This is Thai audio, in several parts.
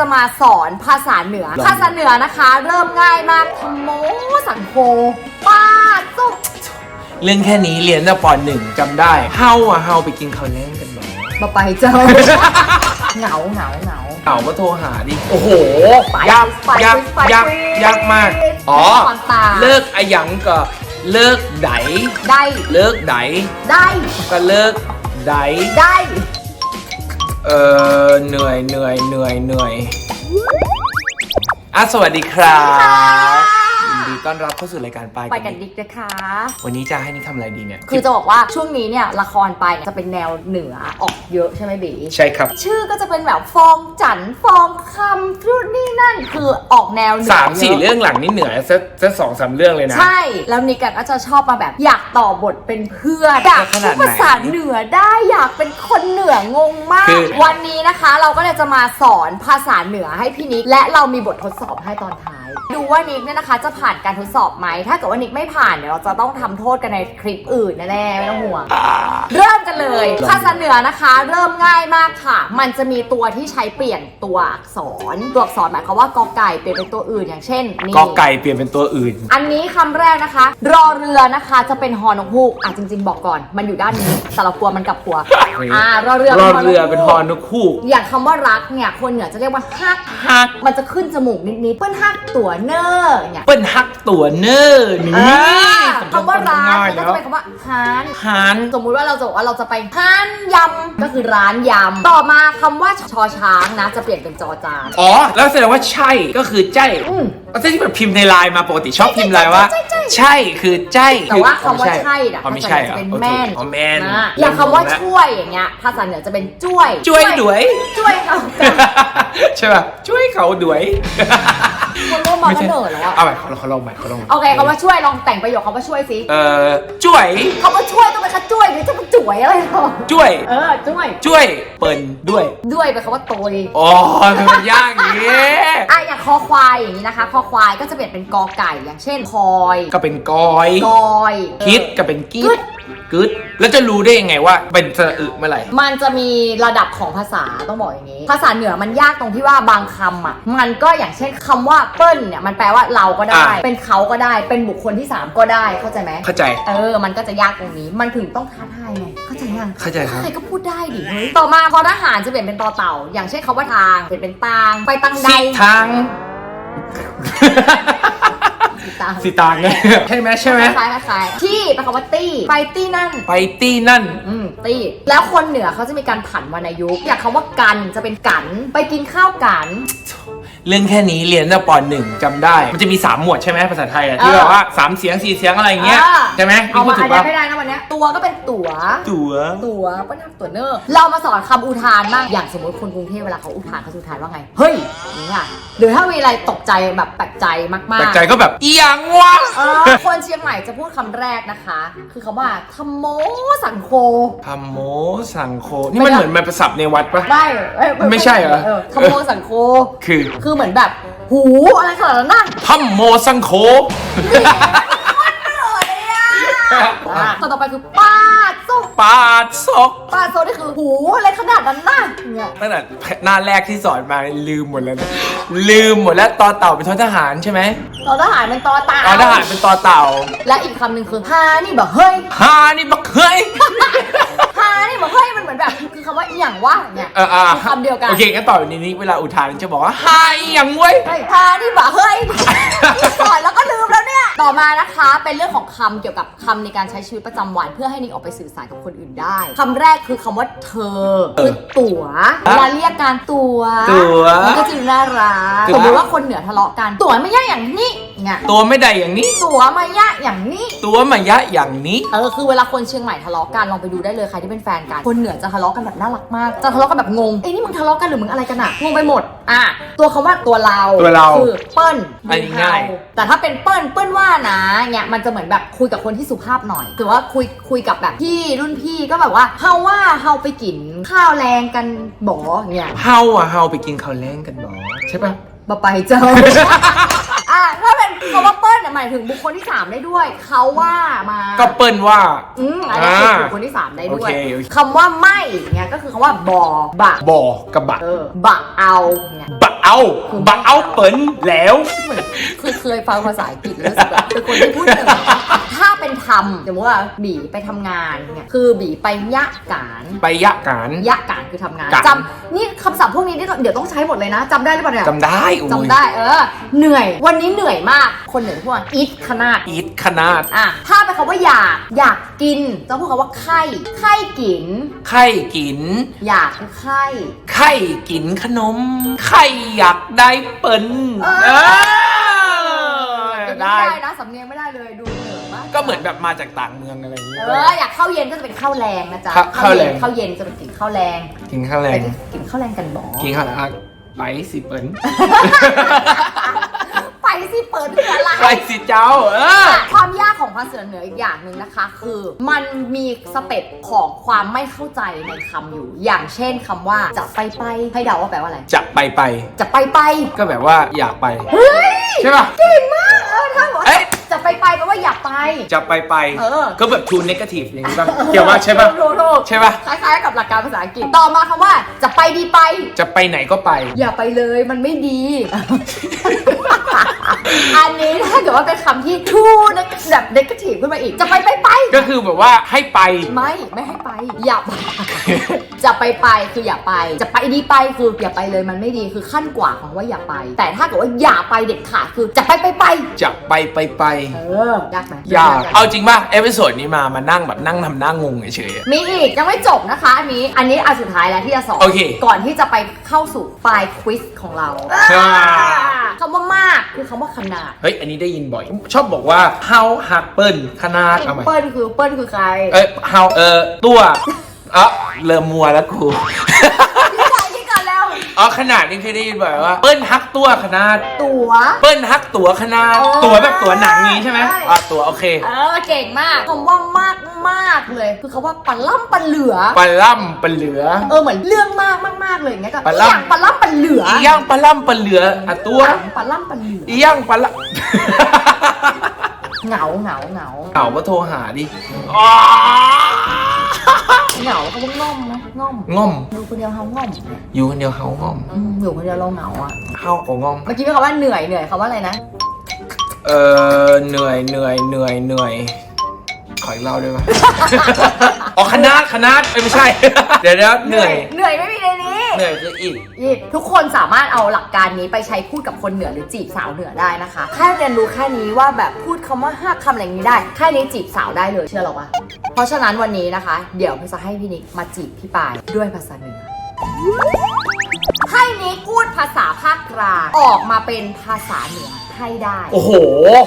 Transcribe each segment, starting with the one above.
จะมาสอนภาษาเหนือ ภาษาเหนือนะคะ เริ่มง่ายมากธรรมโมสังโฆป้าจุกเรื่องแค่นี้เรียนตั้งแต่ปหนึ่งจำได้เฮาอะเฮาไปกินข้าวแล้งกันมามาไปเจ้า เหงาเหงาเหงาเก่าก็โทรหาดิ โอ้โห ไปยากไปยากไปยากไปยากมาก อ๋อความตาเลิกอะหยังก็เลิกไดได้ เลิกไดได้ ก็เลิกไดได้ เออเหนื่อยเหนื่อยเหนื่อยเหนื่อยอะสวัสดีครับ ดีต้อนรับเข้าสู่รายการปลายไปกักันนดิกนะคะ วันนี้จะให้นิกทำอะไรดีเนี่ย คือจะบอกว่าช่วงนี้เนี่ยละครไปเนี่ยจะเป็นแนวเหนือออกเยอะใช่ไหมบีใช่ครับ ชื่อก็จะเป็นแบบฟองจันทร์ฟองคำทุนนี่นั่นคือออกแนวเหนือสามสี่ยะเรื่องหลังนี่เหนือสักสักสองสามเรื่องเลยนะ ใช่ แล้วนิกอะก็จะชอบมาแบบ อยากต่อบทเป็นเพื่อนอยากขนาพูดดไหนภาษาเหนือได้อยากเป็นคนเหนืองงมาก คือ วันนี้นะคะ เราก็เลยจะมาสอนภาษาเหนือให้พี่นิกและเรามีบททดสอบให้ตอนท้าย ดูว่านิกเนี่ยนะคะจะผ่านการทดสอบไหม ถ้าเกิดว่านิกไม่ผ่านเดี๋ยวเราจะต้องทำโทษกันในคลิปอื่นแน่ๆไม่ต้องห่วง เริ่มกันเลยภาษาเหนือนะคะ เริ่มง่ายมากค่ะ มันจะมีตัวที่ใช้เปลี่ยนตัวอักษร ตัวอักษรหมายความว่ากอไก่เปลี่ยนเป็นตัวอื่นอย่างเช่นนี่ กอไก่เปลี่ยนเป็นตัวอื่น อันนี้คำแรกนะคะ รอเรือนะคะจะเป็นฮอนกฮูกอะจริง ๆ บอกก่อน มันอยู่ด้านนี้แต่เรากลัวมันกลับหัว อ่ารอเรือรอเรือเป็นฮอนกฮูกอย่างคำว่ารักเนี่ยคนเหนือจะเรียกว่าฮักฮักมันจะขึ้นจมูกนิดๆเพื่อนฮักตัวเนอร์เนี่ยเปิ้นฮักตัวเนอร์นี่อ่าคำว่าร้านง่ายก็แล้วจะเป็นคำว่าฮานฮานสมมุติว่าเราจะบอกว่าเราจะไปห้านยำก็คือร้านยำต่อมาคำว่าชอช้างนะ จะเปลี่ยนเป็นจอจานอ๋อ แล้วแสดงว่าใช่ก็คือใจ อืมก็ที่แบบพิมพ์ในไลน์มาปกติชอบพิมพ์ไลน์ว่า ใช่ใช่ใช่ใช่คือใจแต่ว่าคำว่าใช่น่ะภาไม่ษาใช่เหนือเหรจะเป็นแม่นอ๋อแม่นนะอย่างคำว่าช่วยอย่างเงี้ยภาษาเหนือจะเป็นจ้วยช่วยด้วยช่วยเขาใช่ป่ะช่วยเขาด้วยคนเริ่มมองกันเหนื่อยแล้วอะเอาใหม่เขาเขาลองใหม่เขาลองใหม่โอเคคำว่าช่วยลองแต่งประโยคคำว่าช่วยสิเอ่อช่วยคำว่าช่วยต้องเป็นคำช่วยหรือจะเป็นจ่วยอะไรหรอช่วย เออช่วย ช่วยเปิ้นด้วย ด้วยเป็นคำว่าโตยอ๋อมันยากอย่างงี้ อะอย่างคอควายอย่างนี้นะคะคอควายก็จะเปลี่ยนเป็นกอไก่อย่างเช่นคอยก็เป็นกอยกอยคิดก็เป็นกีกึดดกึดแล้วจะรู้ได้ยังไงว่าเป็นสระอึเมื่อไหร่ มันจะมีระดับของภาษาต้องบอกอย่างนี้ ภาษาเหนือมันยากตรงที่ว่าบางคำอะ มันก็อย่างเช่นคำว่าเปิ้ลเนี่ยมันแปลว่าเราก็ได้อ่าเป็นเขาก็ได้ เป็นบุคคลที่สามก็ได้ เข้าใจไหมเข้าใจ เออ มันก็จะยากตรงนี้ มันถึงต้องท้าทายไง เข้าใจยัง เข้าใจครับใครก็พูดได้ดิเฮ้ยต่อมาพอทหารจะเปลี่ยนเป็นต่อเต่า อย่างเช่นคำว่าทางเปลี่ยนเป็นตาง ไปตังใดสิทาง สิตางสิตางไงใช่ไหมใช่ไหมคล้ายๆคล้ายๆที่เป็นคำว่าตี้ไปตี้นั่น ไปตี้นั่น อืมตี้แล้วคนเหนือเขาจะมีการผันวรรณยุกต์อย่างคำว่ากันจะเป็นกัน ไปกินข้าวกัน เรื่องแค่นี้เรียนตั้งแต่ปหนึ่งจำได้ มันจะมีสามหมวดใช่ไหมภาษาไทยอะที่เออแบบว่าสามเสียงสี่เสียงอะไรอย่างเงี้ยอ่า ใช่ไหมเอาพี่พูมาดถูอันกนี้ปะไม่ได้นะวันเนี้ยตัวก็เป็นตั๋ว ตัวตัวป้านักตัวเนอร์เรามาสอนคำอุทานบ้างอย่างสมมติคนกรุงเทพเวลาเขาอุทานเขาจะอุทานว่าไง เฮ้ยอย่างเงี้ยหรือถ้ามีอะไรตกใจแบบแปลกใจมากๆ แต่ใจก็แบบเอียงวะ เออคนเชียงใหม่จะพูดคำแรกนะคะ คือคำว่าธรรมโมสังโฆธรรมโมสังโฆนี่มันเหมือนมันประสับในวัดปะได้เอ้ยไม่ใช่เหรอ ธรรมโมสังโฆคือ คือเหมือนแบบ หูอะไรขนาดนั้นน่ะธรรมโมสังโฆอะคนต่อไปคือป้าโซปาดซอกป้าโซนี่คือหูอะไรขนาดนั้นน่ะเนี่ยตั้งแต่หน้าแรกที่สอนมาลืมหมดแล้วนะลืมหมดแล้วตอเต่าเป็นทอทหารใช่ไหมตอนทหารเป็นตอตาตอทหารเป็นตอเต่า และอีกคำหนึ่งคือฮานี่แบบเฮ้ยฮานี่บักเฮ้ย ฮานี่แบบเฮ้ยมันเหมือนแบบ คือคำว่าอหย่างว่าเนี่ยเอออะคือคำเดียวกันโอเคงั้นต่อไปนี้เวลาอุทานจะบอกว่าฮาอีหยังเว้ย เฮ้ยฮานี่แบบเฮ้ยสอนแล้วก็ลืมแล้วเนี่ย ต่อมานะคะเป็นเรื่องของคำเกี่ยวกับคำในการใช้ชีวิตประจำวัน เพื่อให้นิกออกไปสื่อสารกับคนอื่นได้คำแรกคือคำว่าเธอคือตั๋วเวลาเรียกการตั๋วตั๋ว มันก็จะดูน่ารักตั๋วสมมติว่าคนเหนือทะเลาะกันตั๋วไม่ยากอย่างนี้ เนี่ยตัวไม่ได้อย่างนี้ ตั๋วมายากอย่างนี้ตัวมายะอย่างนี้เออคือเวลาคนเชียงใหม่ทะเลาะกันลองไปดูได้เลยใครที่เป็นแฟนกันคนเหนือจะทะเลาะกันแบบน่ารักมาก จะทะเลาะกันแบบงงเอ้ยนี่มึงทะเลาะกันหรือมึงอะไรกันอะงงไปหมดอะตัวคำว่าตัวเราตัวเราคือเปิ้ลอันนี้ง่ายเฮแต่ถ้าเป็นเปิ้ลเปิ้ลว่านะเนี่ยมันจะเหมือนแบบคุยกับคนที่สุภาพหน่อยหรือว่าคุยคุยกับแบบพี่รุ่นพี่ก็แบบว่าเฮาว่าเฮาไปกินข้าวแรงกันบ่เนี่ยเฮาอะเฮาไปกินข้าวแล้งกันบอใช่ปะบาไปเจ้า อะถ้าเป็นคำว่าเปิ้ลน่ะหมายถึงบุคคลที่สามได้ด้วย เขาว่ามาก็เปิ้ลว่า อืมอันนี้คืออ่าบุคคลที่สามได้ด้วยโอเคโอเค คำว่าไม่เนี่ยก็คือคำว่าบอบะบ่อกับบะเออบะเอาเนี่ยบะเอาบะเอาเปิ้ลแล้ว เหมือนคือเคยฟังภาษาอังกฤษแล้วรู้สึกแบบเป็นคนที่พูดเหนือถ้าเป็นทำสมมติว่าบีไปทำงานเนี่ยคือบีไปยะการ ไปยะการ ยะการคือทำงานการ จำนี่คำศัพท์พวกนี้นี่เดี๋ยวต้องใช้หมดเลยนะจำได้หรือเปล่าเนี่ยจำได้อุ้ย จำได้เออ เหนื่อย วันนี้เหนื่อยมากคนเหนื่อยพวกอีทขนาดอีทขนาด อะถ้าเป็นคำว่าอยากอยากกินต้องพูดคำว่าไข้ไข้กิน ไข่กิน อยากคือไข้ไข่กินขนม ไข่อยากได้เปิ้ลเออ เออไม่ได้ได้ นะสำเนียงไม่ได้เลยดูเหนื่อยมากก็เหมือนแบบมาจากต่างเมืองอะไรอย่างเงี้ย เอออยากเข้าเย็นก็จะเป็นข้าวแรงนะจ๊ะข้าวข้าวแรง ข้าวเย็นจะเป็นกินข้าวแรงกินข้าวแรไปงกินข้าวแรงกันหมอกินข้าวแรงอะไปสิเปิ้ลไป สิเปิดคืออะไร ไปสิเจ้า เออ ความยากของภาษาเหนืออีกอย่างหนึ่งนะคะ คือมันมีสเต็ปของความไม่เข้าใจในคำอยู่ อย่างเช่นคำว่าจะไปไปให้เดาว่าแปลว่าอะไร จะไปไป จะไปไป ก็แบบว่าอยากไป เฮ้ย ใช่ป่ะ เก่งม จะไปไปเออ ก็แบบทูนเนกาทีฟอย่างนี้ป่ะเกี่ยวว่าใช่ป่ะถูกถูกใช่ป่ะคล้ายๆกับหลักการภาษาอังกฤษต่อมาคำว่า จะไปดีไป จะไปไหนก็ไป อย่าไปเลยมันไม่ดี อันนี้ถ้าเกิดว่าเป็นคำที่ทูนะแบบเนกาทีฟขึ้นมาอีก จะไปไปไป ก็คือแบบว่าให้ไป ไม่ไม่ให้ไป อย่าไป จะไปไปคืออย่าไป จะไปดีไปคืออย่าไปเลยมันไม่ดีคือขั้นกว่าของว่าอย่าไป แต่ถ้าเกิดว่าอย่าไปเด็ดขาดคือจะไปไปไปจะไปไปไป เออ ยากไหมยากเอาจริงป่ะ เอพิโซดนี้มา มานั่งแบบนั่งทำหน้างงเฉยๆอะมีอีกยังไม่จบนะคะอันนี้อันนี้อันสุดท้ายแล้วที่จะสอนโอเค ก่อนที่จะไปเข้าสู่ปลายควิสของเราอ่าคำว่ามากคือคำว่าขนาดเฮ้ย อันนี้ได้ยินบ่อย ชอบบอกว่า how หักเปิ้ลขนาดเอาไหมเปิ้ลคือเปิ้ลคือใคร เอ้ย how เออตัวเอ๋อเริ่มมัวแล้วกูพี่ชายที่ก่ อนแล้วอ๋อขนาดนี้เคยได้ยินบ่อยว่าเปิ้ลฮักตัวขนาด ตั๋ว เปิ้ลฮักตัวขนาดเออตัวแบบตัวหนังนี้ใช่ไหมใช่อะตัวโอเคเออเก่งมากคำว่ามากมากๆเลย คือคำว่าปลาล่ำปลาเหลือ ปลาล่ำปลาเหลือ เออเหมือนเรื่องมากมากๆเลยอย่างเงี้ยก็ปลาอล่ำหย่างปลาล่ำปลาเหลืออีย่างปลาล่ำปลาเหลืออะตัวปลาล่ำปลาเหลืออีย่างปลาล่เหงาเหงาเหงาำเก่าก็โทรหาดิ เหงาคำว่าง่อมนะง่อมง่อม อยู่คนเดียวเฮาง่อมอยู่คนเดียวเฮาง่อมอืมอยู่คนเดียวเราเหงาอะ เฮาก็ง่อม เมื่อกี้เป็นคำว่าเหนื่อยเหนื่อยคำว่าอะไรนะ เออเหนื่อยเหนื่อยเหนื่อยเหนื่อยขออีกเล่าได้ไหม อ๋อคณะคณะเอ้ยไม่ใช่ เดี๋ยวเดี๋ยวเหนื่อย เหนื่อยไม่มีในนี้ เหนื่อยคืออีกอีกทุกคนสามารถเอาหลักการนี้ไปใช้พูดกับคนเหนือหรือจีบสาวเหนือได้นะคะ แค่เรียนรู้แค่นี้ว่าแบบพูดคำว่าห้าคำอะไรอย่างนี้ได้ แค่นี้จีบสาวได้เลยเชื่อเราปะเพราะฉะนั้นวันนี้นะคะ เดี๋ยวพี่จะให้พี่นิกมาจีบพี่ปายด้วยภาษาเหนือ ให้นิกพูดภาษาภาคกลางออกมาเป็นภาษาเหนือให้ได้ โอ้โห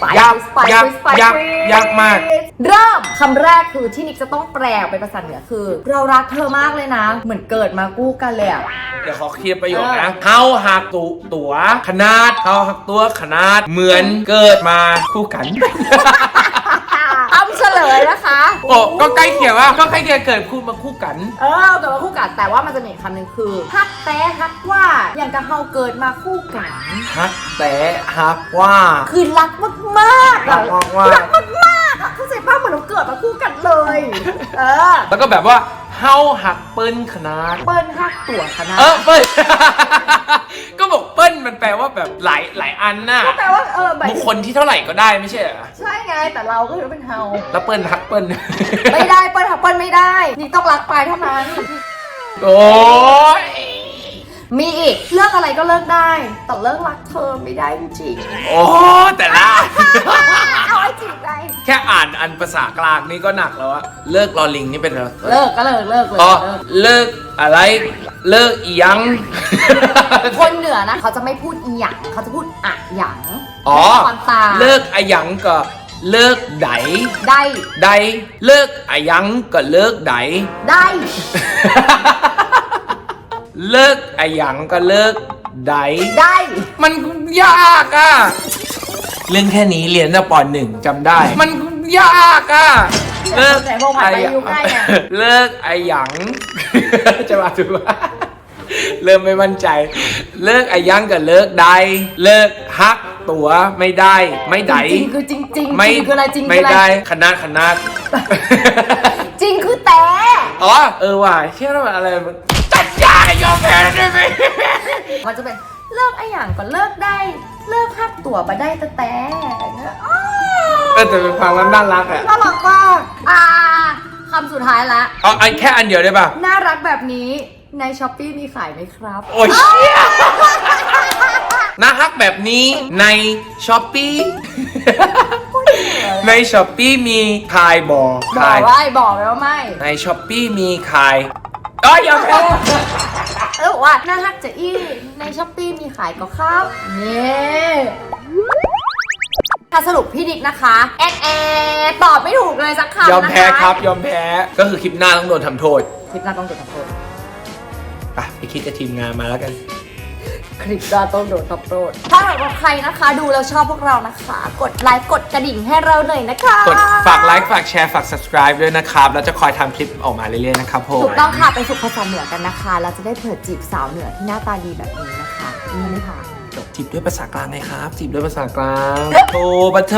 ไปยากไปยากไปยากไปยากมาก เริ่มคำแรกคือที่นิกจะต้องแปลออกเป็นภาษาเหนือคือ เรารักเธอมากเลยนะ เหมือนเกิดมากู้กันเลยอะเดี๋ยวขอเคลียร์ประโยคนะเฮาหักตุตัวขนาดเฮาหักตัวขนาดเหมือนเกิดมาคู่กันคำเฉลยนะคะโอ้ก็ใกล้เคียงว่าก็ใกล้เคียงเกิดคู่มาคู่กัน เออเกิดมาคู่กันแต่ว่ามันจะมีอีกคำหนึ่งคือฮักแต่ฮักว่าอย่างกับเฮาเกิดมาคู่กัน ฮักแต่ฮักว่า คือรักมากๆรัอะกมากว่ารักมากๆ อะเข้าใจป้าเหมือนเราเกิดมาคู่กันเลย เออ แล้วก็แบบว่าเฮาหักเปิ้ลขนาด เปิ้ลฮักตัวคณะเออเปิ้ลก็บอกเปิ้ลมันแปลว่าแบบหลายหลายอันน่ะก็แปลว่าเออแบบบุคคลที่เท่าไหร่ก็ได้ไม่ใช่เหรอใช่ไง แต่เราก็ถือว่าเป็นเฮา แล้วเปิ้ลฮักเปิ้ลไม่ได้เปิ้ลฮักเปิ้ลไม่ได้ นี่ต้องรักไปเท่านั้น โอ้ย มีอีกเลือกอะไรก็เลิกได้ แต่เลิกรักเธอไม่ได้จริงโอ้แต่ละ ๆเอาไอ้จีบได้แค่อ่านอันภาษากลางนี่ก็หนักแล้วอะเลิกรอลิงนี่เป็นอะไรเลิกก็เลิกเลิกเลยอ๋อเลิกเลิกอะไร เลิกอีหยัง คนเหนือนะเขาจะไม่พูดอีหยังเขาจะพูดอะหยังอ๋อ ความตามเลิกอะหยังก็เลิกไดได้ ไดเลิกอะหยังก็เลิกไดได้ เลิกอะหยังก็เลิกไดได้ มันยากอะเรื่องแค่นี้เรียนตั้งแต่ปหนึ่งจำได้ มันยากอะเลิกแต่พวกมันไปอยู่ใกล้ไง เลิกไอะหยัง จะมาถูกว่าเริ่มไม่มั่นใจ เลิกไอะหยังกับเลิกใด เลิกฮักตัวไม่ได้ ไม่ได้จริงๆคือจริงๆจริงไม่คืออะไรจริงไม่คืออะไรได้คณะคณะจริงคือแต่ อ๋อเออว่ะเชื่อแล้วมันอะไรมัน จัดยากอะยอมแพ้ได้ไหมมันจะเป็นเลิกไอ้อย่างก็เลิกได้ เลิกหักตัวมาได้แต่แต่อ้าวเออแต่เป็นความน่ารักอะน่ารักมากอ่าคำสุดท้ายละ เอาอันแค่อันเดียวได้ป่ะ น่ารักแบบนี้ในช้อปปีมีขายไหมครับ โอ้ยเชี่ยน่าฮักแบบนี้ในช้อปปี้ในช้อปปี้มีขายบอกบอขากยว่าบอกไปว่าไม่ ในช้อปปี้มีขาย อ๋อยอมแพ้แล้วบอกว่าน่ารักจะอี้ในช้อปปีมีขายก็ครับนี่ถ้าสรุปพี่ดิกนะคะแอนแอนตอบไม่ถูกเลยสักคำนะคะยอมแพ้ครับ ยอมแพ้ ก็คือคลิปหน้าต้องโดนทำโทษ คลิปหน้าต้องโดนทำโทษ ไปไปคิดกับทีมงานมาแล้วกัน คลิปหน้าต้องโดนทำโทษถ้าหากว่าใครนะคะ ดูแล้วชอบพวกเรานะคะ กดไลค์กดกระดิ่งให้เราหน่อยนะคะกดฝากไลค์ฝากแชร์ฝาก subscribe ด้วยนะครับแล้วจะคอยทำคลิปออกมาเรื่อยๆนะครับผมถูกต้องค่ะไปฝึกภาษาเหนือกันนะคะ เราจะได้เผื่อจีบสาวเหนือที่หน้าตาดีแบบนี้นะคะนี่ไม่ผ่านจีบด้วยภาษากลางไงครับจีบด้วยภาษากลางโทปะโท